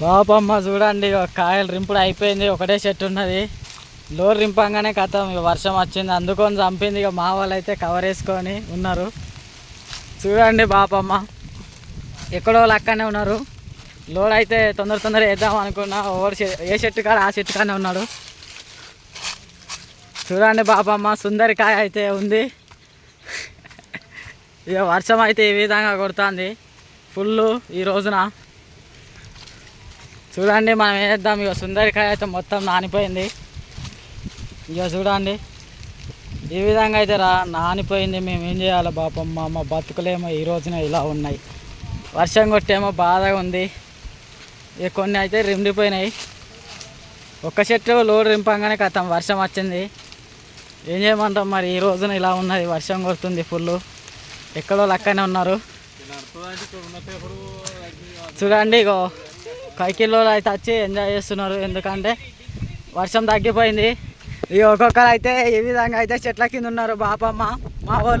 పాపమ్మ చూడండి కాయలు రింపుడు అయిపోయింది ఒకటే చెట్టు ఉన్నది. లోర్ రింపంగానే కథం ఇక వర్షం వచ్చింది అందుకొని చంపింది ఇక మా వాళ్ళు అయితే కవర్ వేసుకొని ఉన్నారు. చూడండి బాపమ్మ ఎక్కడో వాళ్ళు అక్కడనే ఉన్నారు. లోడ్ అయితే తొందర తొందర వేద్దాం అనుకున్నా ఓవర్ ఏ చెట్టు కాడ ఆ చెట్టు కాడనే ఉన్నాడు. చూడండి బాపమ్మ సుందరికాయ అయితే ఉంది. ఇక వర్షం అయితే ఈ విధంగా కొడుతుంది. ఫుల్ ఈ రోజున. చూడండి మనం ఏం చేద్దాం? ఇక సుందరికాయ అయితే మొత్తం నానిపోయింది. ఇక చూడండి ఈ విధంగా అయితే రా నానిపోయింది. మేము ఏం చేయాలి బాపమ్మ మా బతుకులేమో ఈ రోజున ఇలా ఉన్నాయి. వర్షం కొట్టేమో బాధగా ఉంది. ఇక కొన్ని అయితే రిండిపోయినాయి. ఒక్క చెట్టు లోడ్ రింపంగానే కథం వర్షం వచ్చింది. ఏం చేయమంటాం మరి? ఈ రోజున ఇలా ఉన్నది వర్షం కొడుతుంది ఫుల్ ఎక్కడో లక్కనే ఉన్నారు. చూడండి ఇగో. కైకిల్లో అయితే వచ్చి ఎంజాయ్ చేస్తున్నారు. ఎందుకంటే వర్షం తగ్గిపోయింది. ఈ ఒక్కొక్కరు అయితే ఈ విధంగా అయితే చెట్ల కింద ఉన్నారు. బాపమ్మ మా వాళ్ళు